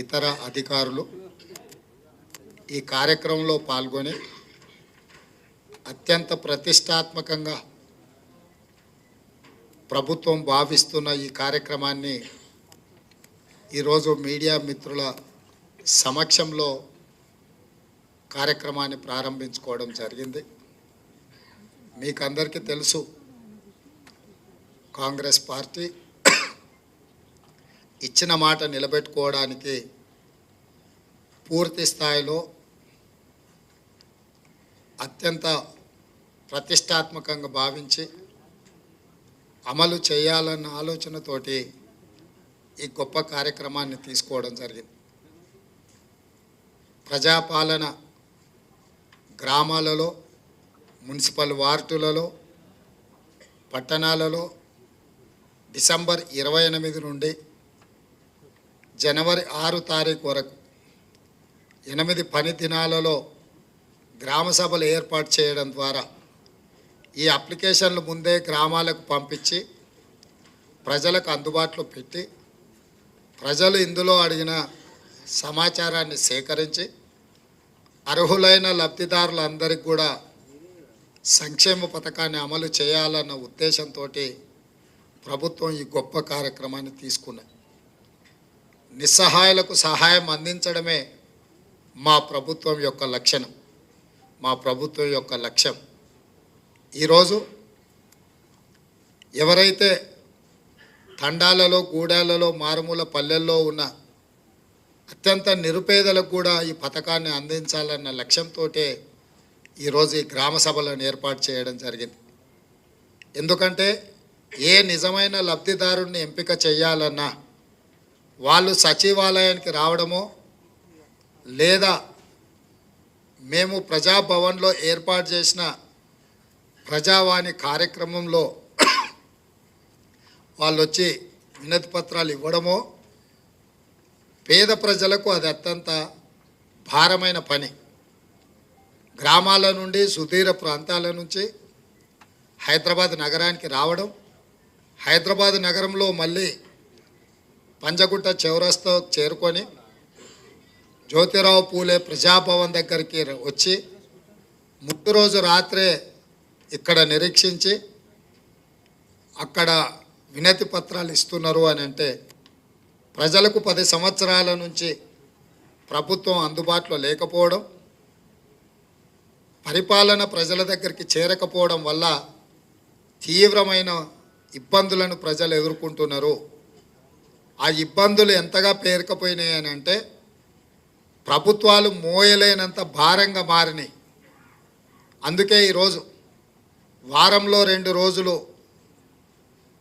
ఇతర అధికారులు ఈ కార్యక్రమంలో పాల్గొని అత్యంత ప్రతిష్టాత్మకంగా ప్రభుత్వం భావిస్తున్న ఈ కార్యక్రమాన్ని ఈరోజు మీడియా మిత్రుల సమక్షంలో కార్యక్రమాన్ని ప్రారంభించుకోవడం జరిగింది. మీకు అందరికీ తెలుసు కాంగ్రెస్ పార్టీ ఇచ్చిన మాట నిలబెట్టుకోవడానికి పూర్తి స్థాయిలో అత్యంత ప్రతిష్టాత్మకంగా భావించి అమలు చేయాలన్న ఆలోచనతోటి ఈ గొప్ప కార్యక్రమాన్ని తీసుకోవడం జరిగింది. ప్రజాపాలన గ్రామాలలో మున్సిపల్ వార్డులలో పట్టణాలలో డిసెంబర్ ఇరవై ఎనిమిది నుండి జనవరి ఆరు తారీఖు వరకు ఎనిమిది పని దినాలలో గ్రామ సభలు ఏర్పాటు చేయడం ద్వారా ఈ అప్లికేషన్లు ముందే గ్రామాలకు పంపించి ప్రజలకు అందుబాటులో పెట్టి ప్రజలు ఇందులో అడిగిన సమాచారాన్ని సేకరించి అర్హులైన లబ్ధిదారులందరికీ కూడా సంక్షేమ పథకాన్ని అమలు చేయాలన్న ఉద్దేశంతో ప్రభుత్వం ఈ గొప్ప కార్యక్రమాన్ని తీసుకున్నది. నిస్సహాయులకు సహాయం అందించడమే మా ప్రభుత్వం యొక్క లక్షణం. మా ప్రభుత్వం యొక్క లక్ష్యం. ఈరోజు ఎవరైతే తండాలలో గూడాలలో మారుమూల పల్లెల్లో ఉన్న అత్యంత నిరుపేదలకు కూడా ఈ పథకాన్ని అందించాలన్న లక్ష్యంతో ఈరోజు ఈ గ్రామ సభలను ఏర్పాటు చేయడం జరిగింది. ఎందుకంటే ఏ నిజమైన లబ్ధిదారుణ్ణి ఎంపిక చేయాలన్నా వాళ్ళు సచివాలయానికి రావడమో లేదా మేము ప్రజాభవన్లో ఏర్పాటు చేసిన ప్రజావాణి కార్యక్రమంలో వాళ్ళు వచ్చి వినతి పత్రాలు ఇవ్వడమో పేద ప్రజలకు అది అత్యంత భారమైన పని. గ్రామాల నుండి సుదీర ప్రాంతాల నుంచి హైదరాబాద్ నగరానికి రావడం హైదరాబాద్ నగరంలో మళ్ళీ పంజగుట్ట చౌరస్తో చేరుకొని జ్యోతిరావు పూలే ప్రజాభవన్ దగ్గరికి వచ్చి ముందు రోజు రాత్రే ఇక్కడ నిరీక్షించి అక్కడ వినతి పత్రాలు ఇస్తున్నారు అని అంటే ప్రజలకు పది సంవత్సరాల నుంచి ప్రభుత్వం అందుబాటులో లేకపోవడం పరిపాలన ప్రజల దగ్గరికి చేరకపోవడం వల్ల తీవ్రమైన ఇబ్బందులను ప్రజలు ఎదుర్కొంటున్నారు. ఆ ఇబ్బందులు ఎంతగా పేరుకపోయినాయి అని అంటే ప్రభుత్వాలు మోయలేనంత భారంగా మారినాయి. అందుకే ఈరోజు వారంలో రెండు రోజులు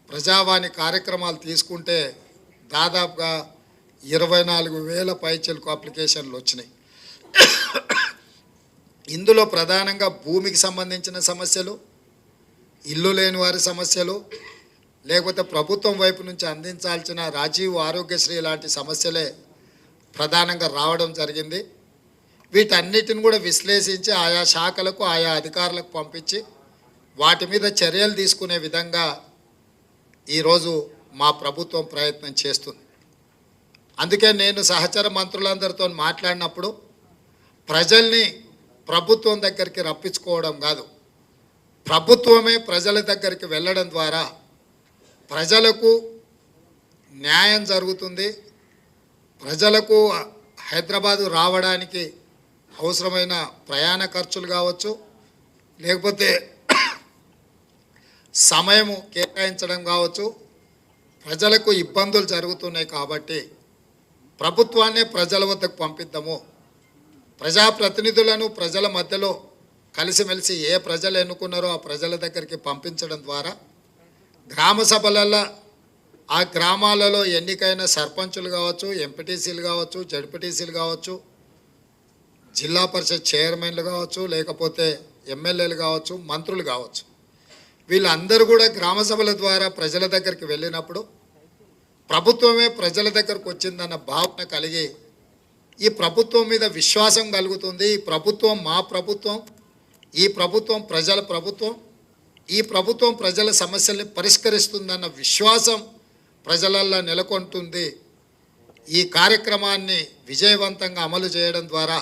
ప్రజావాణి కార్యక్రమాలు తీసుకుంటే దాదాపుగా ఇరవై నాలుగు వేల పైచలకు అప్లికేషన్లు వచ్చినాయి. ఇందులో ప్రధానంగా భూమికి సంబంధించిన సమస్యలు ఇల్లు లేని వారి సమస్యలు లేకపోతే ప్రభుత్వం వైపు నుంచి అందించాల్సిన రాజీవ్ ఆరోగ్యశ్రీ లాంటి సమస్యలే ప్రధానంగా రావడం జరిగింది. వీటన్నిటిని కూడా విశ్లేషించి ఆయా శాఖలకు ఆయా అధికారులకు పంపించి వాటి మీద చర్యలు తీసుకునే విధంగా ఈరోజు మా ప్రభుత్వం ప్రయత్నం చేస్తుంది. అందుకే నేను సహచర మంత్రులందరితో మాట్లాడినప్పుడు ప్రజల్ని ప్రభుత్వం దగ్గరికి రప్పించుకోవడం కాదు ప్రభుత్వమే ప్రజల దగ్గరికి వెళ్ళడం ద్వారా ప్రజలకు న్యాయం జరుగుతుంది. ప్రజలకు హైదరాబాదు రావడానికి అవసరమైన ప్రయాణ ఖర్చులు కావచ్చు లేకపోతే సమయము కేటాయించడం కావచ్చు. ప్రజలకు ఇబ్బందులు జరుగుతున్నాయి కాబట్టి ప్రభుత్వాన్నే ప్రజల వద్దకు పంపిద్దాము. ప్రజాప్రతినిధులను ప్రజల మధ్యలో కలిసిమెలిసి ఏ ప్రజలు ఎన్నుకున్నారో ఆ ప్రజల దగ్గరికి పంపించడం ద్వారా గ్రామ సభలలో ఆ గ్రామాలలో ఎన్నికైన సర్పంచులు కావచ్చు ఎంపీటీసీలు కావచ్చు జడ్పీటీసీలు కావచ్చు జిల్లా పరిషత్ చైర్మన్లు కావచ్చు లేకపోతే ఎమ్మెల్యేలు కావచ్చు మంత్రులు కావచ్చు. వీళ్ళందరూ కూడా గ్రామ సభల ద్వారా ప్రజల దగ్గరికి వెళ్ళినప్పుడు ప్రభుత్వమే ప్రజల దగ్గరకు వచ్చిందన్న భావన కలిగి ఈ ప్రభుత్వం మీద విశ్వాసం కలుగుతుంది. ఈ ప్రభుత్వం మా ప్రభుత్వం ఈ ప్రభుత్వం ప్రజల ప్రభుత్వం. ఈ ప్రభుత్వం ప్రజల సమస్యల్ని పరిష్కరిస్తుందన్న విశ్వాసం ప్రజలల్లో నెలకొంటుంది. ఈ కార్యక్రమాన్ని విజయవంతంగా అమలు చేయడం ద్వారా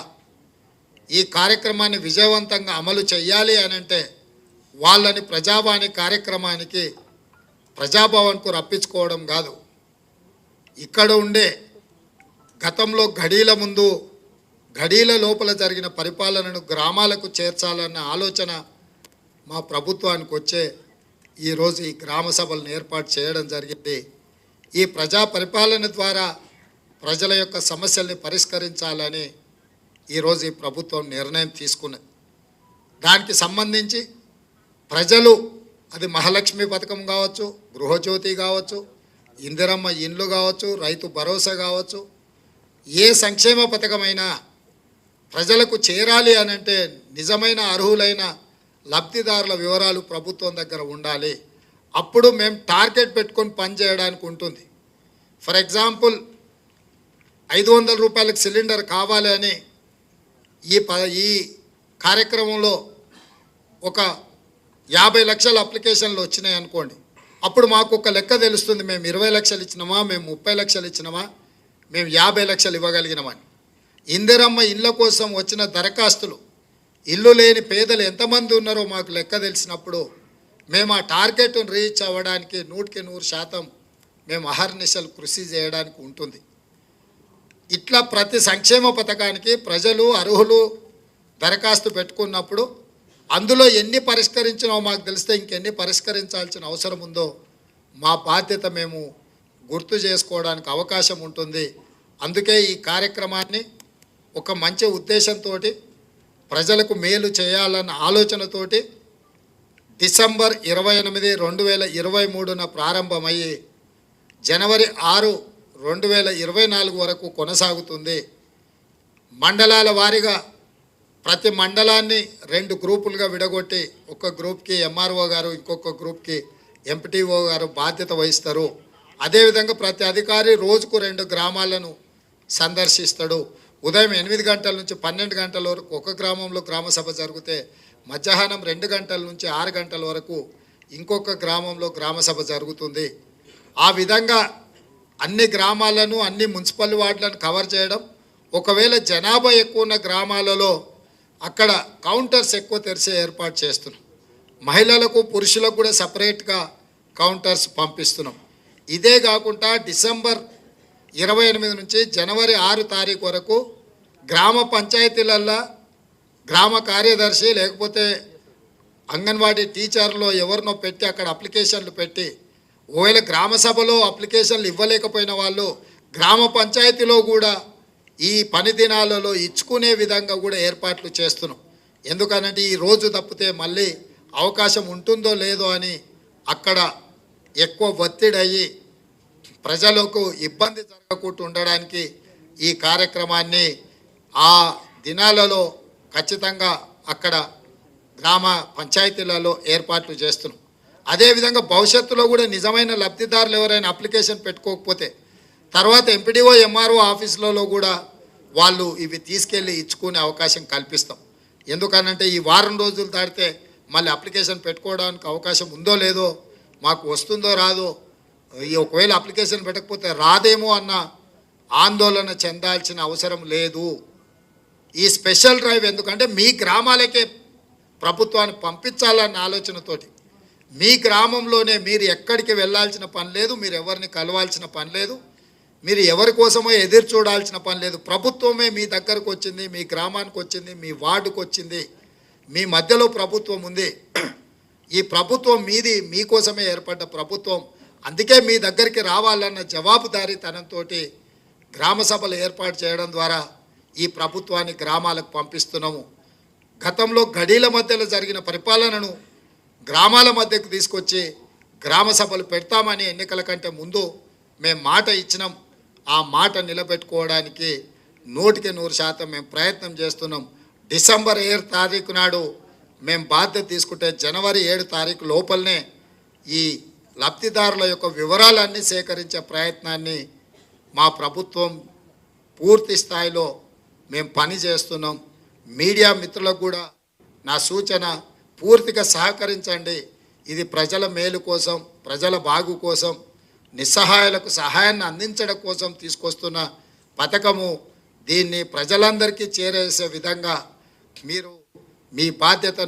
ఈ కార్యక్రమాన్ని విజయవంతంగా అమలు చేయాలి అని అంటే వాళ్ళని ప్రజావాణి కార్యక్రమానికి ప్రజాభవన్కు రప్పించుకోవడం కాదు. ఇక్కడ ఉండే గతంలో ఘడీల ముందు ఘడీల లోపల జరిగిన పరిపాలనను గ్రామాలకు చేర్చాలన్న ఆలోచన మా ప్రభుత్వానికి వచ్చే ఈరోజు ఈ గ్రామ సభలను ఏర్పాటు చేయడం జరిగింది. ఈ ప్రజా పరిపాలన ద్వారా ప్రజల యొక్క సమస్యల్ని పరిష్కరించాలని ఈరోజు ఈ ప్రభుత్వం నిర్ణయం తీసుకున్నది. దానికి సంబంధించి ప్రజలు అది మహాలక్ష్మి పథకం కావచ్చు గృహజ్యోతి కావచ్చు ఇందిరమ్మ ఇండ్లు కావచ్చు రైతు భరోసా కావచ్చు ఏ సంక్షేమ పథకమైనా ప్రజలకు చేరాలి అని అంటే నిజమైన అర్హులైన లబ్ధిదారుల వివరాలు ప్రభుత్వం దగ్గర ఉండాలి. అప్పుడు మేము టార్గెట్ పెట్టుకొని పనిచేయడానికి ఉంటుంది. ఫర్ ఎగ్జాంపుల్ ఐదు వందల రూపాయలకు సిలిండర్ కావాలి అని ఈ ప ఈ కార్యక్రమంలో ఒక యాభై లక్షల అప్లికేషన్లు వచ్చినాయి అనుకోండి. అప్పుడు మాకు ఒక లెక్క తెలుస్తుంది మేము ఇరవై లక్షలు ఇచ్చినామా మేము ముప్పై లక్షలు ఇచ్చినామా మేము యాభై లక్షలు ఇవ్వగలిగినామని ఇందిరమ్మ ఇళ్ళ కోసం వచ్చిన దరఖాస్తులు ఇల్లు లేని పేదలు ఎంతమంది ఉన్నారో మాకు లెక్క తెలిసినప్పుడు మేము ఆ టార్గెట్ను రీచ్ అవ్వడానికి నూటికి నూరు శాతం మేము అహర్నిశలు కృషి చేయడానికి ఉంటుంది. ఇట్లా ప్రతి సంక్షేమ పథకానికి ప్రజలు అర్హులు దరఖాస్తు పెట్టుకున్నప్పుడు అందులో ఎన్ని పరిష్కరించినో మాకు తెలిస్తే ఇంకెన్ని పరిష్కరించాల్సిన అవసరం ఉందో మా బాధ్యత మేము గుర్తు చేసుకోవడానికి అవకాశం ఉంటుంది. అందుకే ఈ కార్యక్రమాన్ని ఒక మంచి ఉద్దేశంతో ప్రజలకు మేలు చేయాలన్న ఆలోచనతోటి డిసెంబర్ ఇరవై ఎనిమిది రెండు వేల ఇరవై మూడున ప్రారంభమయ్యి జనవరి ఆరు రెండు వేల ఇరవై నాలుగు వరకు కొనసాగుతుంది. మండలాల వారీగా ప్రతి మండలాన్ని రెండు గ్రూపులుగా విడగొట్టి ఒక గ్రూప్కి ఎంఆర్ఓ గారు ఇంకొక గ్రూప్కి ఎంపీటీఓ గారు బాధ్యత వహిస్తారు. అదేవిధంగా ప్రతి అధికారి రోజుకు రెండు గ్రామాలను సందర్శిస్తాడు. ఉదయం ఎనిమిది గంటల నుంచి పన్నెండు గంటల వరకు ఒక గ్రామంలో గ్రామ సభ జరిగితే మధ్యాహ్నం రెండు గంటల నుంచి ఆరు గంటల వరకు ఇంకొక గ్రామంలో గ్రామ సభ జరుగుతుంది. ఆ విధంగా అన్ని గ్రామాలను అన్ని మున్సిపల్ వార్డులను కవర్ చేయడం ఒకవేళ జనాభా ఎక్కువ ఉన్న గ్రామాలలో అక్కడ కౌంటర్స్ ఎక్కువ తెరిచే ఏర్పాటు చేస్తున్నాం. మహిళలకు పురుషులకు కూడా సపరేట్గా కౌంటర్స్ పంపిస్తున్నాం. ఇదే కాకుండా డిసెంబర్ ఇరవై ఎనిమిది నుంచి జనవరి ఆరు తారీఖు వరకు గ్రామ పంచాయతీలల్లో గ్రామ కార్యదర్శి లేకపోతే అంగన్వాడీ టీచర్లో ఎవరినో పెట్టి అక్కడ అప్లికేషన్లు పెట్టి ఒకవేళ గ్రామ సభలో అప్లికేషన్లు ఇవ్వలేకపోయిన వాళ్ళు గ్రామ పంచాయతీలో కూడా ఈ పని దినాలలో ఇచ్చుకునే విధంగా కూడా ఏర్పాట్లు చేస్తున్నాం. ఎందుకనంటే ఈ రోజు తప్పితే మళ్ళీ అవకాశం ఉంటుందో లేదో అని అక్కడ ఎక్కువ ఒత్తిడి అయ్యి ప్రజలకు ఇబ్బంది జరగకుండా ఉండడానికి ఈ కార్యక్రమాన్ని ఆ దినాలలో ఖచ్చితంగా అక్కడ గ్రామ పంచాయతీలలో ఏర్పాట్లు చేస్తున్నాం. అదేవిధంగా భవిష్యత్తులో కూడా నిజమైన లబ్ధిదారులు ఎవరైనా అప్లికేషన్ పెట్టుకోకపోతే తర్వాత ఎంపీడీఓ ఎంఆర్ఓ ఆఫీసులలో కూడా వాళ్ళు ఇవి తీసుకెళ్ళి ఇచ్చుకునే అవకాశం కల్పిస్తాం. ఎందుకనంటే ఈ వారం రోజులు దాటితే మళ్ళీ అప్లికేషన్ పెట్టుకోవడానికి అవకాశం ఉందో లేదో మాకు వస్తుందో రాదో ఒకవేళ అప్లికేషన్ పెట్టకపోతే రాదేమో అన్న ఆందోళన చెందాల్సిన అవసరం లేదు. ఈ స్పెషల్ డ్రైవ్ ఎందుకంటే మీ గ్రామాలకే ప్రభుత్వాన్ని పంపించాలన్న ఆలోచనతోటి. మీ గ్రామంలోనే మీరు ఎక్కడికి వెళ్ళాల్సిన పని లేదు మీరు ఎవరిని కలవాల్సిన పని లేదు మీరు ఎవరి కోసమో ఎదురు చూడాల్సిన పని లేదు. ప్రభుత్వమే మీ దగ్గరకు వచ్చింది మీ గ్రామానికి వచ్చింది మీ వార్డుకు వచ్చింది మీ మధ్యలో ప్రభుత్వం ఉంది. ఈ ప్రభుత్వం మీది మీకోసమే ఏర్పడ్డ ప్రభుత్వం. అందుకే మీ దగ్గరికి రావాలన్న జవాబుదారీతనంతో గ్రామ సభలు ఏర్పాటు చేయడం ద్వారా ఈ ప్రభుత్వాన్ని గ్రామాలకు పంపిస్తున్నాము. గతంలో గడీల మధ్యలో జరిగిన పరిపాలనను గ్రామాల మధ్యకు తీసుకొచ్చి గ్రామ సభలు పెడతామని ఎన్నికల కంటే ముందు మేము మాట ఇచ్చినాం. ఆ మాట నిలబెట్టుకోవడానికి నూటికి నూరు శాతం మేము ప్రయత్నం చేస్తున్నాం. డిసెంబర్ ఏడు తారీఖు నాడు మేము బాధ్యత తీసుకుంటే జనవరి ఏడు తారీఖు లోపలనే ఈ లబ్ధిదారుల యొక్క వివరాలన్నీ సేకరించే ప్రయత్నాన్ని మా ప్రభుత్వం పూర్తి స్థాయిలో మేము పని చేస్తున్నాం. మీడియా మిత్రులకు కూడా నా సూచన పూర్తిగా సహకరించండి. ఇది ప్రజల మేలు కోసం ప్రజల బాగు కోసం నిస్సహాయాలకు సహాయాన్ని అందించడం కోసం తీసుకొస్తున్న పథకము. దీన్ని ప్రజలందరికీ చేరేసే విధంగా మీరు మీ బాధ్యత